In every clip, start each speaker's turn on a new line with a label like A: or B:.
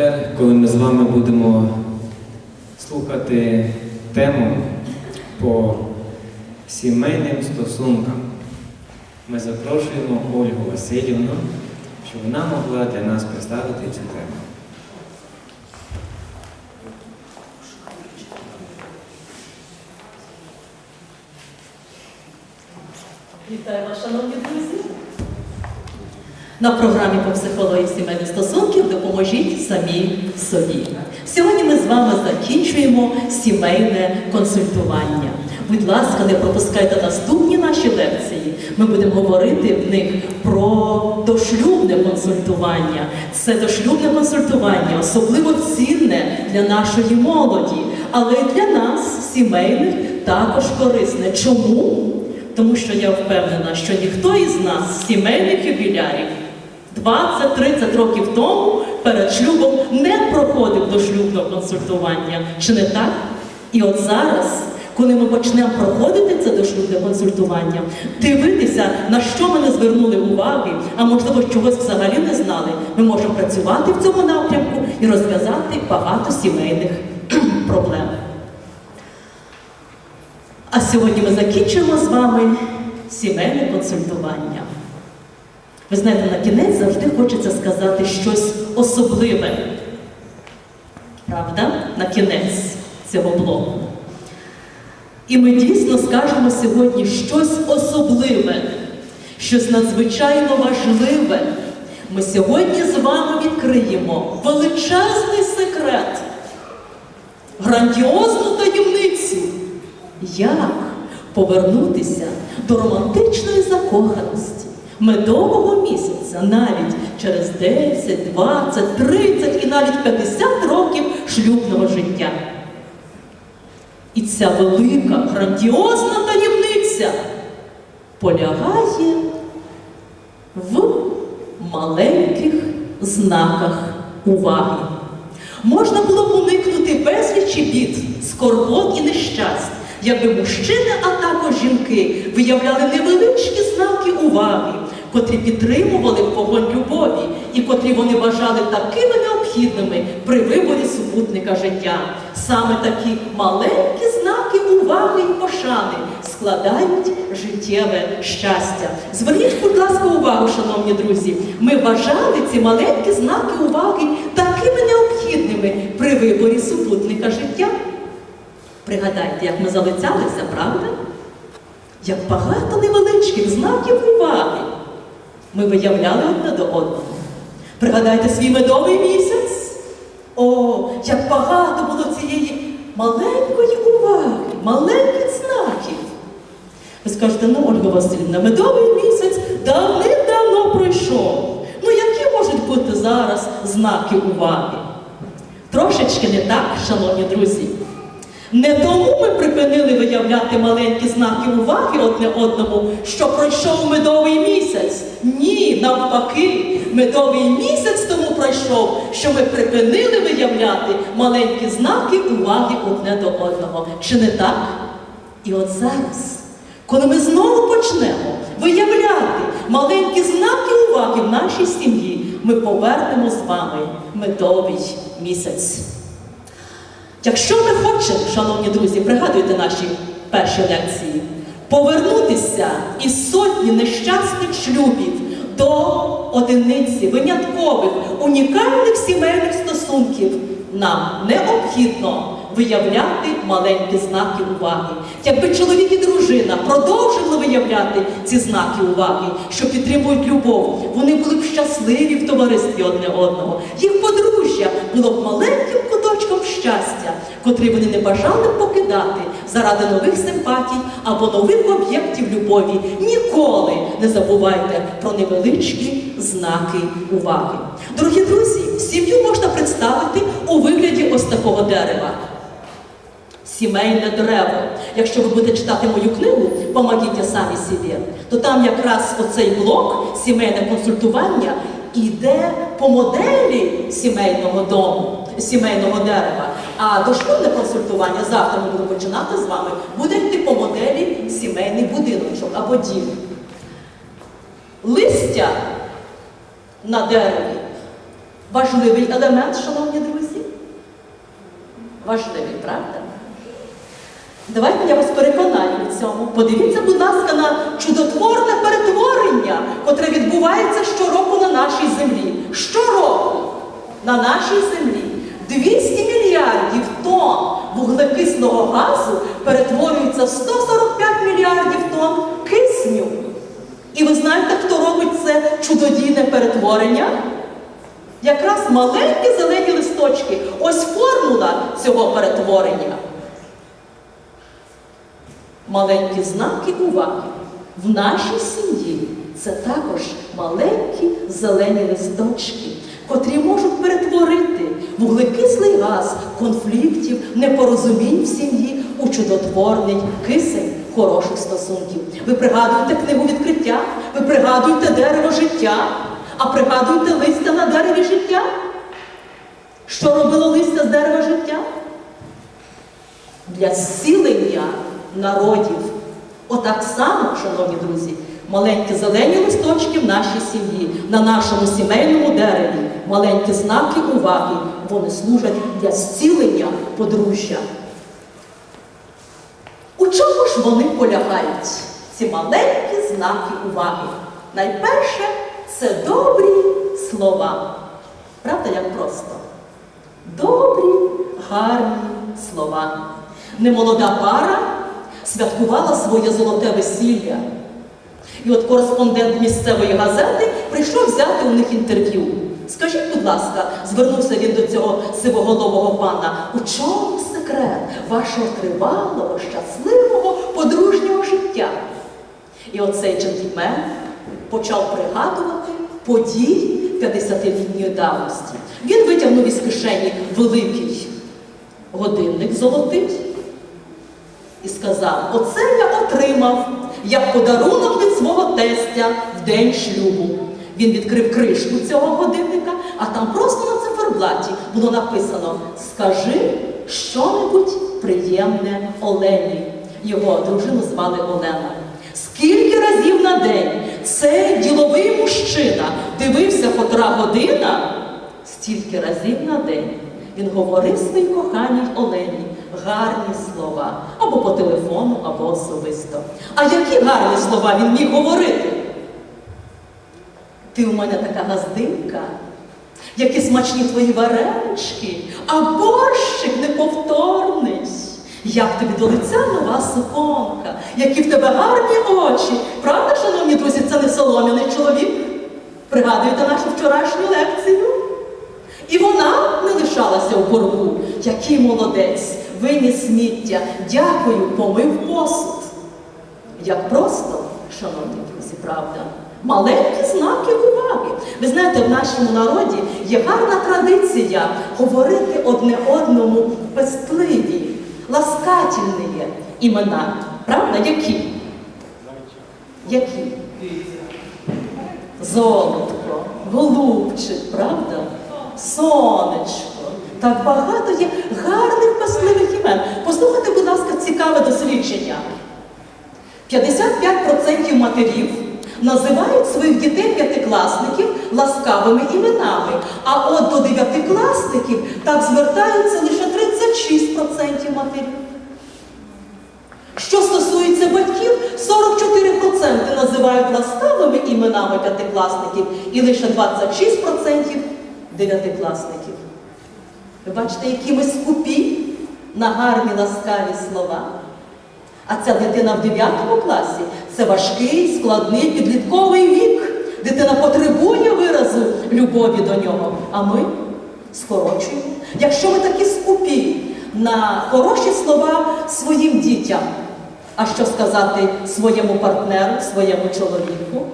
A: тепер, коли ми з вами будемо слухати тему по сімейним стосункам, ми запрошуємо Ольгу Васильівну, щоб вона могла для нас представити цю тему.
B: Вітаю шановні друзі. На програмі по психології сімейних стосунків допоможіть самі собі. Сьогодні ми з вами закінчуємо сімейне консультування. Будь ласка, не пропускайте наступні наші лекції. Ми будемо говорити в них про дошлюбне консультування. Це дошлюбне консультування особливо цінне для нашої молоді, але й для нас, сімейних, також корисне. Чому? Тому що я впевнена, що ніхто із нас, сімейних юбілярів, 20-30 років тому перед шлюбом не проходив до шлюбного консультування. Чи не так? І от зараз, коли ми почнемо проходити це дошлюбне консультування, дивитися, на що ми не звернули уваги, а можливо, чогось взагалі не знали, ми можемо працювати в цьому напрямку і розв'язати багато сімейних проблем. А сьогодні ми закінчуємо з вами сімейне консультування. Ви знаєте, на кінець завжди хочеться сказати щось особливе. Правда? На кінець цього блоку. І ми дійсно скажемо сьогодні щось особливе, щось надзвичайно важливе. Ми сьогодні з вами відкриємо величезний секрет, грандіозну таємницю. Як повернутися до романтичної закоханості медового місяця навіть через 10, 20, 30 і навіть 50 років шлюбного життя? І ця велика, грандіозна таємниця полягає в маленьких знаках уваги. Можна було б уникнути безлічі бід, скорбот і нещасть, якби мужчини, а також жінки виявляли невеличкі знаки уваги, котрі підтримували вогонь любові і котрі вони вважали такими необхідними при виборі супутника життя. Саме такі маленькі знаки уваги і пошани складають життєве щастя. Зверніть, будь ласка, увагу, шановні друзі. Ми вважали ці маленькі знаки уваги такими необхідними при виборі супутника життя. Пригадайте, як ми залицялися, правда? Як багато невеличких знаків уваги ми виявляли одне до одного. Пригадайте свій медовий місяць. О, як багато було цієї маленької уваги, маленьких знаків. Ви скажете, ну, Ольга Васильівна, медовий місяць давним-давно пройшов. Ну, які можуть бути зараз знаки уваги? Трошечки не так, шановні друзі. Не тому ми припинили виявляти маленькі знаки уваги одне одному, що пройшов медовий місяць. Ні, навпаки, медовий місяць тому пройшов, що ми припинили виявляти маленькі знаки уваги одне до одного. Чи не так? І от зараз, коли ми знову почнемо виявляти маленькі знаки уваги в нашій сім'ї, ми повернемо з вами медовий місяць. Якщо ми хочемо, шановні друзі, пригадуйте наші перші лекції, повернутися із сотні нещасних шлюбів до одиниці виняткових, унікальних сімейних стосунків, нам необхідно виявляти маленькі знаки уваги. Якби чоловік і дружина продовжували виявляти ці знаки уваги, що підтримують любов, вони були б щасливі в товаристві одне одного. Їх подружжя було б маленьким куточком щастя, котрий вони не бажали покидати заради нових симпатій або нових об'єктів любові. Ніколи не забувайте про невеличкі знаки уваги. Дорогі друзі, сім'ю можна представити у вигляді ось такого дерева. Сімейне дерево. Якщо ви будете читати мою книгу Помогіть самі собі, то там якраз оцей блок сімейне консультування іде по моделі сімейного дому, сімейного дерева. А дошлюбне консультування завтра ми будемо починати з вами, буде йти по моделі сімейний будиночок або дім. Листя на дереві важливий елемент, шановні важливий, правда? Давайте я вас переконаю в цьому. Подивіться, будь ласка, на чудотворне перетворення, котре відбувається щороку на нашій землі. Щороку на нашій землі 200 мільярдів тонн вуглекислого газу перетворюється в 145 мільярдів тонн кисню. І ви знаєте, хто робить це чудодійне перетворення? Якраз маленькі зелені листочки. Ось формула цього перетворення. Маленькі знаки уваги. В нашій сім'ї це також маленькі зелені листочки, котрі можуть перетворити вуглекислий газ конфліктів, непорозумінь в сім'ї у чудотворний кисень хороших стосунків. Ви пригадуєте книгу відкриття, ви пригадуєте дерево життя, а пригадуєте листя на дереві життя? Що робило листя з дерева життя? для зцілення народів. Отак само, шановні друзі, маленькі зелені листочки в нашій сім'ї, на нашому сімейному дереві, маленькі знаки уваги, вони служать для зцілення подружжя. У чому ж вони полягають, ці маленькі знаки уваги? Найперше це добрі слова. Правда, як просто? Добрі, гарні слова. Немолода пара святкувала своє золоте весілля. І от кореспондент місцевої газети прийшов взяти у них інтерв'ю. Скажіть, будь ласка, звернувся він до цього сивоголового пана, у чому секрет вашого тривалого, щасливого, подружнього життя? І оцей джентльмен почав пригадувати події 50-літньої давності. Він витягнув із кишені великий годинник золотий і сказав: Оце я отримав як подарунок від свого тестя в день шлюбу. Він відкрив кришку цього годинника, а там просто на циферблаті було написано Скажи що-небудь приємне Олені. Його дружину звали Олена. Скільки разів на день цей діловий мужчина дивився котра година, стільки разів на день він говорив своїй коханій Олені гарні слова або по телефону, або особисто. А які гарні слова він міг говорити? Ти у мене така газдинка, які смачні твої варенички, а борщик неповторний. Як тобі до лиця нова суконка, які в тебе гарні очі. Правда, шановні друзі, це не солом'яний чоловік? Пригадуєте нашу вчорашню лекцію? І вона не лишалася у боргу. Який молодець, виніс сміття, дякую, помив посуд. Як просто, шановні друзі, правда, маленькі знаки уваги. Ви знаєте, в нашому народі є гарна традиція говорити одне одному пестливі, ласкательні імена. Правда? Які? Які? Золотко, голубчик, правда? Сонечко. Так багато є гарних пасливих імен. Послухайте, будь ласка, цікаве дослідження. 55% матерів називають своїх дітей п'ятикласників ласкавими іменами, а от до дев'ятикласників так звертаються лише 36% матерів. Що стосується батьків, 44% називають ласкавими іменами п'ятикласників і лише 26% дев'ятикласників. Ви бачите, які ми скупі на гарні ласкаві слова. А ця дитина в 9 класі це важкий, складний підлітковий вік. Дитина потребує виразу любові до нього. А ми скорочуємо. Якщо ми такі скупі на хороші слова своїм дітям, а що сказати своєму партнеру, своєму чоловіку?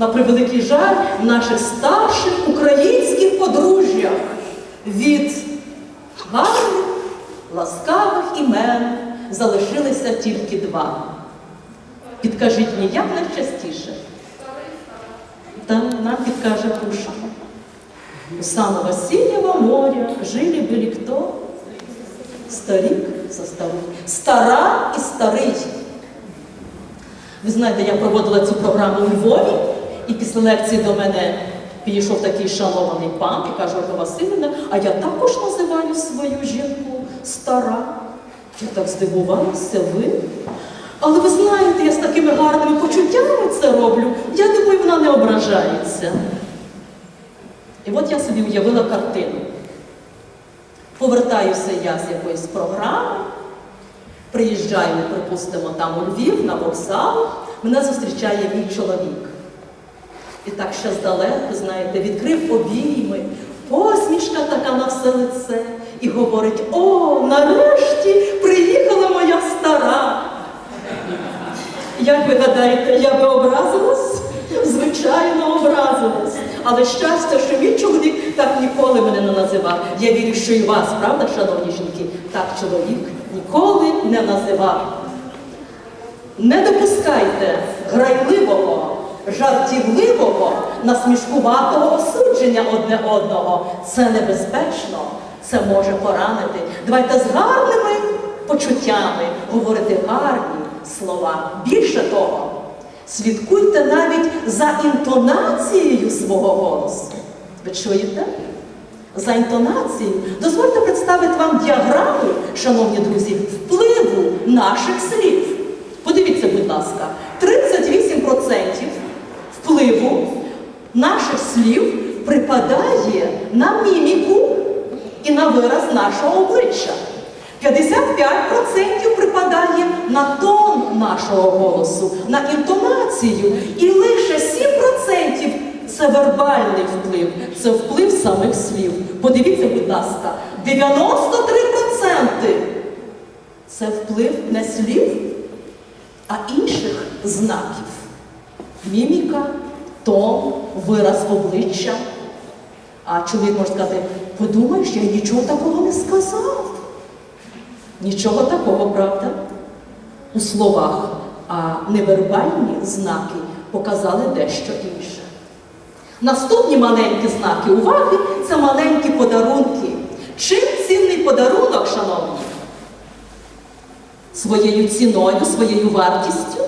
B: На превеликий жаль, наших старших українських подружжях від гарних, ласкавих імен залишилися тільки два. Підкажіть мені, як найчастіше? Та нам підкаже Пушкін. У самого Васильєва моря жили были кто? Старик со старою. Стара і старий. Ви знаєте, я проводила цю програму у Львові, і після лекції до мене Підійшов такий шанований пан і каже, Ольга Васильівна, а я також називаю свою жінку стара. Я так здивувалася, ви. Але ви знаєте, я з такими гарними почуттями це роблю. Я думаю, вона не ображається. І от я собі уявила картину. Повертаюся я з якоїсь програми, приїжджаю, припустимо, там у Львів на вокзал, мене зустрічає мій чоловік. І так ще здалеку, знаєте, відкрив обійми, посмішка така на все лице, і говорить: О, нарешті приїхала моя стара. Як ви гадаєте, я би образилась? Звичайно, образилась. Але щастя, що мій чоловік так ніколи мене не називав. Я вірю, що і вас, правда, шановні жінки, так чоловік ніколи не називав. Не допускайте грайливого, жартівливого, насмішкуватого осудження одне одного. Це небезпечно, це може поранити. Давайте з гарними почуттями говорити гарні слова. Більше того, слідкуйте навіть за інтонацією свого голосу. Ви чуєте? За інтонацією. Дозвольте представити вам діаграму, шановні друзі, впливу наших слів. Подивіться, будь ласка, 38% впливу наших слів припадає на міміку і на вираз нашого обличчя. 55% припадає на тон нашого голосу, на інтонацію. І лише 7% це вербальний вплив, це вплив самих слів. Подивіться, будь ласка, 93% це вплив не слів, а інших знаків. Міміка, тон, вираз обличчя. А чоловік може сказати, подумаєш, я нічого такого не сказав. Нічого такого, правда? У словах, а невербальні знаки показали дещо інше. Наступні маленькі знаки уваги це маленькі подарунки. Чим цінний подарунок, шановні? Своєю ціною, своєю вартістю?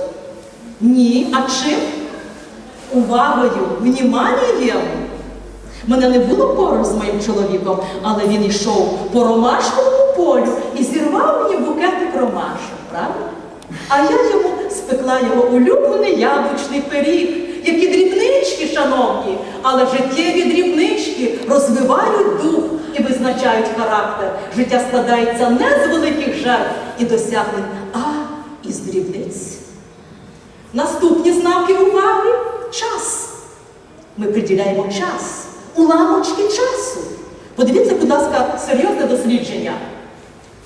B: Ні. А чим? Увагою, вніманням. Мене не було поруч з моїм чоловіком, але він йшов по ромашковому полю і зірвав мені букетик ромашок, правда? А я йому спекла його улюблений яблучний пиріг, які дрібнички, шановні, але життєві дрібнички розвивають дух і визначають характер. Життя складається не з великих жертв і досягнень, а із дрібниць. Наступні знаки уваги час. Ми приділяємо час, уламочки часу. Подивіться, будь ласка, серйозне дослідження.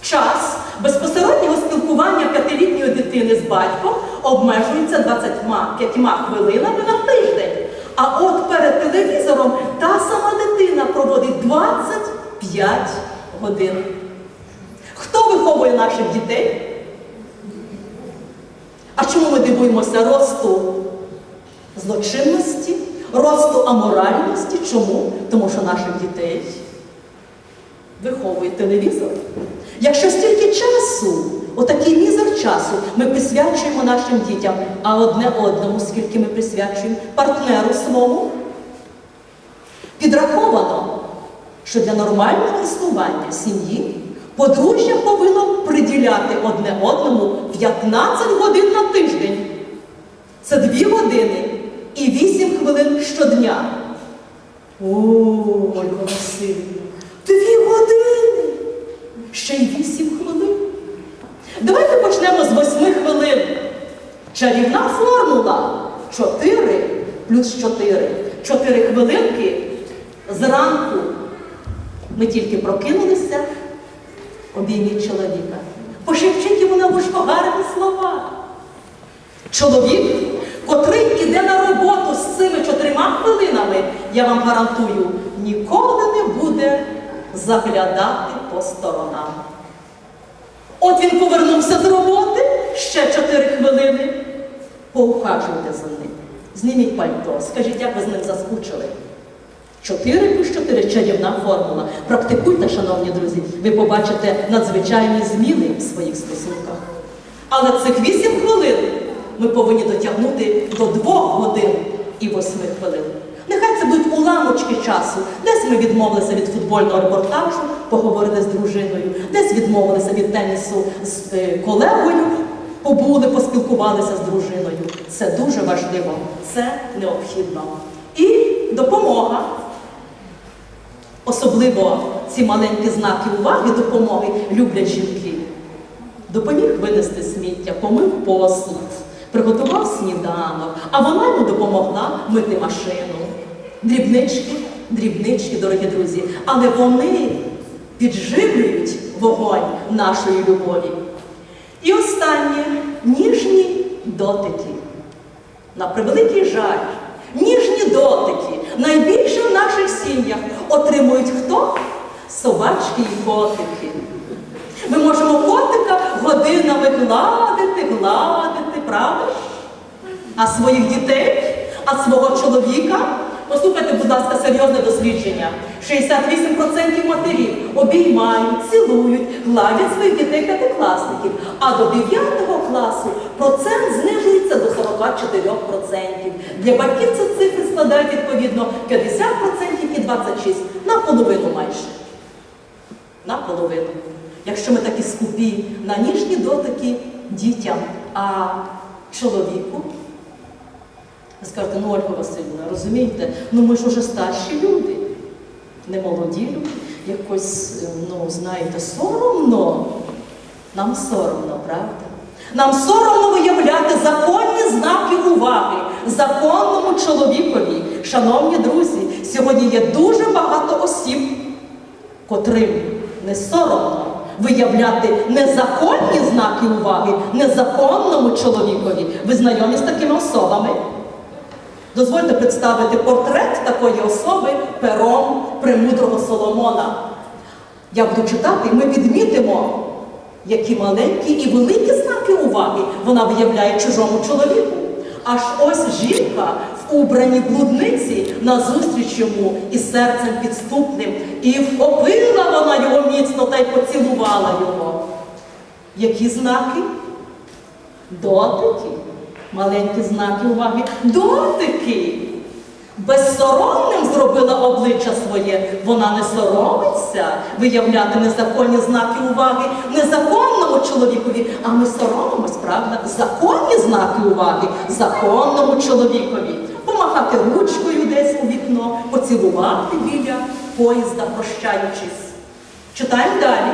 B: Час безпосереднього спілкування п'ятилітньої дитини з батьком обмежується 25 хвилинами на тиждень. А от перед телевізором та сама дитина проводить 25 годин. Хто виховує наших дітей? А чому ми дивуємося росту злочинності, росту аморальності? Чому? Тому що наших дітей виховує телевізор. Якщо стільки часу, отакий мізер часу, ми присвячуємо нашим дітям, а одне одному, скільки ми присвячуємо партнеру своєму, підраховано, що для нормального існування сім'ї подружжя повинно приділяти одне одному 15 годин на тиждень. Це 2 години і 8 хвилин щодня. О, Ольга Васильівна, дві години! Ще й 8 хвилин. Давайте почнемо з 8 хвилин. Чарівна формула 4 плюс 4. 4 хвилинки зранку. Ми тільки прокинулися, обійміть чоловіка. Пошепчіть йому на вушко гарні слова. Чоловік, котрий іде на роботу з цими чотирма хвилинами, я вам гарантую, ніколи не буде заглядати по сторонам. От він повернувся з роботи, ще чотири хвилини. Поухажуйте за ним. Зніміть пальто, скажіть, як ви з ним заскучили. 4 плюс 4 чарівна формула. Практикуйте, шановні друзі, ви побачите надзвичайні зміни в своїх стосунках. Але цих 8 хвилин ми повинні дотягнути до 2 годин і 8 хвилин. Нехай це будуть уламочки часу. Десь ми відмовилися від футбольного репортажу, поговорили з дружиною, десь відмовилися від тенісу з е, колегою, побули, поспілкувалися з дружиною. Це дуже важливо, це необхідно. І допомога. Особливо ці маленькі знаки уваги, допомоги люблять жінки. Допоміг винести сміття, помив посуд, приготував сніданок, а вона йому допомогла мити машину. Дрібнички, дрібнички, дорогі друзі, але вони підживлюють вогонь нашої любові. І останнє ніжні дотики. На превеликий жаль, ніжні дотики найбільше в наших сім'ях отримують хто? Собачки і котики. Ми можемо котика годинами гладити, гладити, правда? А своїх дітей, а свого чоловіка. Послухайте, будь ласка, серйозне дослідження. 68% матерів обіймають, цілують, гладять своїх дітей п'ятикласників, а до 9 класу процент знижується до 44%. Для батьків ці цифри складають відповідно 50% і 26%, наполовину майже. Наполовину. Якщо ми такі скупі на ніжні дотики дітям, а чоловіку, скажете, ну Ольга Васильівна, розумієте, ну ми ж уже старші люди, не молоді люди, якось, ну, знаєте, соромно. Нам соромно, правда? Нам соромно виявляти законні знаки уваги законному чоловікові. Шановні друзі, сьогодні є дуже багато осіб, котрим не соромно виявляти незаконні знаки уваги незаконному чоловікові. Ви знайомі з такими особами? Дозвольте представити портрет такої особи пером премудрого Соломона. Я буду читати, і ми відмітимо, які маленькі і великі знаки уваги вона виявляє чужому чоловіку. Аж ось жінка в убраній блудниці назустріч йому із серцем підступним, і вхопила вона його міцно та й поцілувала його. Які знаки? Дотики. Маленькі знаки уваги. Дотики. Безсоромним зробила обличчя своє. Вона не соромиться виявляти незаконні знаки уваги незаконному чоловікові, а ми соромимось, правда? Законні знаки уваги законному чоловікові. Помахати ручкою десь у вікно, поцілувати біля поїзда, прощаючись. Читаємо далі.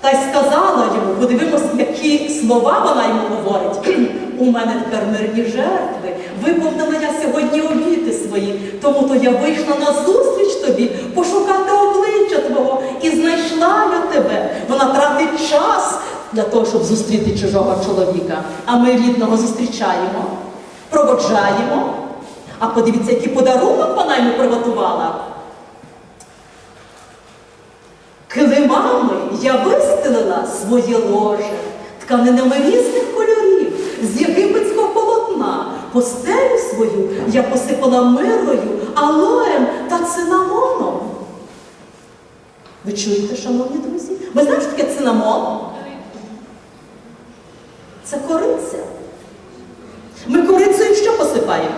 B: Та й сказала йому, подивимось, які слова вона йому говорить. У мене тепер мирні жертви. Виповнила я сьогодні обіти свої, тому то я вийшла на зустріч тобі пошукати обличчя твого і знайшла я тебе. Вона тратить час для того, щоб зустріти чужого чоловіка. А ми рідного зустрічаємо, проводжаємо. А подивіться, який подарунок вона йому приготувала. Килимами я вистелила своє ложе тканинами різних кольорів, з єгипетського полотна. Постелю свою я посипала мирою, алоєм та цинамоном. Ви чуєте, шановні друзі? Ви знаєте, що таке цинамон? Це кориця. Ми корицею що посипаємо?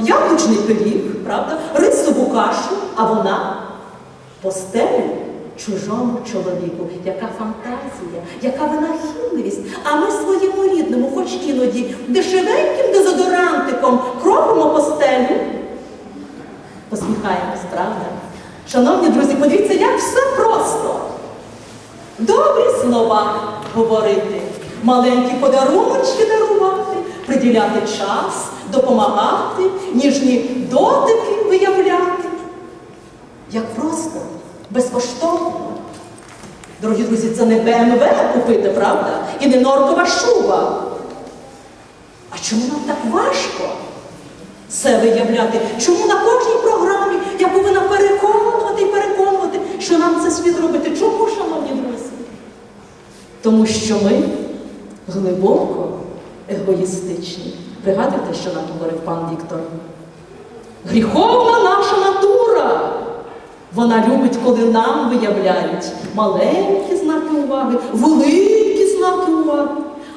B: Яблучний пиріг, правда? Рисову кашу, а вона постелю чужому чоловіку. Яка фантазія, яка винахідливість. А ми своєму рідному, хоч іноді дешевеньким дезодорантиком кропимо постелю. Посміхаємось, правда? Шановні друзі, подивіться, як все просто. Добрі слова говорити, маленькі подаруночки дарувати, приділяти час, допомагати, ніжні дотики виявляти. Як просто, безкоштовно. Дорогі друзі, це не БМВ купити, правда? І не норкова шуба. А чому нам так важко це виявляти? Чому на кожній програмі я повинна переконувати і переконувати, що нам це слід робити? Чому, шановні друзі? Тому що ми глибоко егоїстичні. Пригадуєте, що нам говорив пан Віктор? Гріховна наша натура. Вона любить, коли нам виявляють маленькі знаки уваги, великі знаки уваги.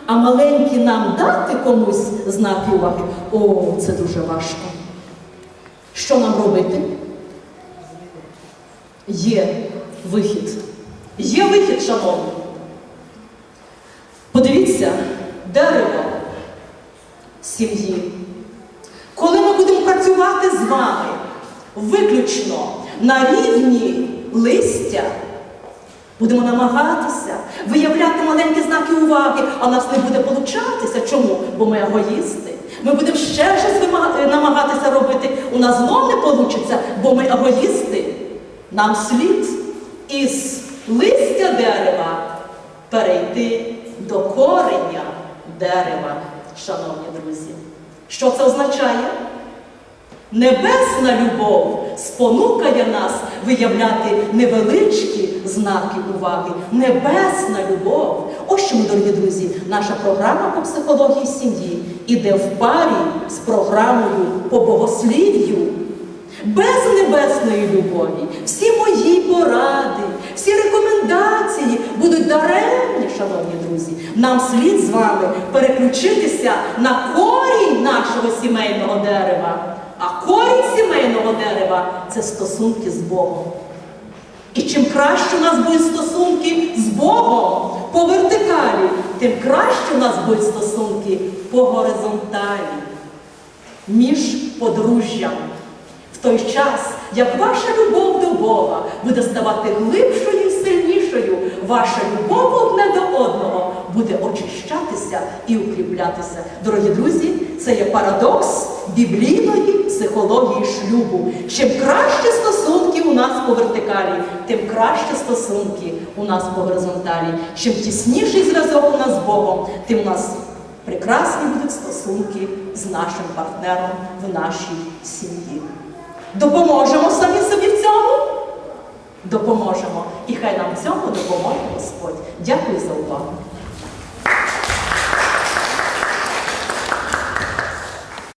B: А маленькі нам дати комусь знаки уваги, о, це дуже важко. Що нам робити? Є вихід. Є вихід, шановні. Подивіться, дерево сім'ї. Коли ми будемо працювати з вами виключно на рівні листя, будемо намагатися виявляти маленькі знаки уваги, а нас не буде получатися. Чому? Бо ми егоїсти. Ми будемо ще щось намагатися робити. У нас знов не вийде, бо ми егоїсти. Нам слід із листя дерева перейти до кореня дерева, шановні друзі. Що це означає? Небесна любов спонукає нас виявляти невеличкі знаки уваги. Небесна любов. Ось чому, дорогі друзі, наша програма по психології сім'ї іде в парі з програмою по богослів'ю. Без небесної любові всі мої поради, всі рекомендації будуть даремні, шановні друзі. Нам слід з вами переключитися на корінь нашого сімейного дерева. А корінь сімейного дерева це стосунки з Богом. І чим краще у нас будуть стосунки з Богом по вертикалі, тим краще у нас будуть стосунки по горизонталі між подружжям. В той час, як ваша любов до Бога буде ставати глибшою і сильнішою, ваша любов одне до одного буде очищатися і укріплятися. Дорогі друзі, це є парадокс біблійної психології шлюбу. Чим краще стосунки у нас по вертикалі, тим краще стосунки у нас по горизонталі. Чим тісніший зв'язок у нас з Богом, тим у нас прекрасні будуть стосунки з нашим партнером в нашій сім'ї. Допоможемо самі собі в цьому? Допоможемо. І хай нам в цьому допоможе Господь. Дякую за увагу.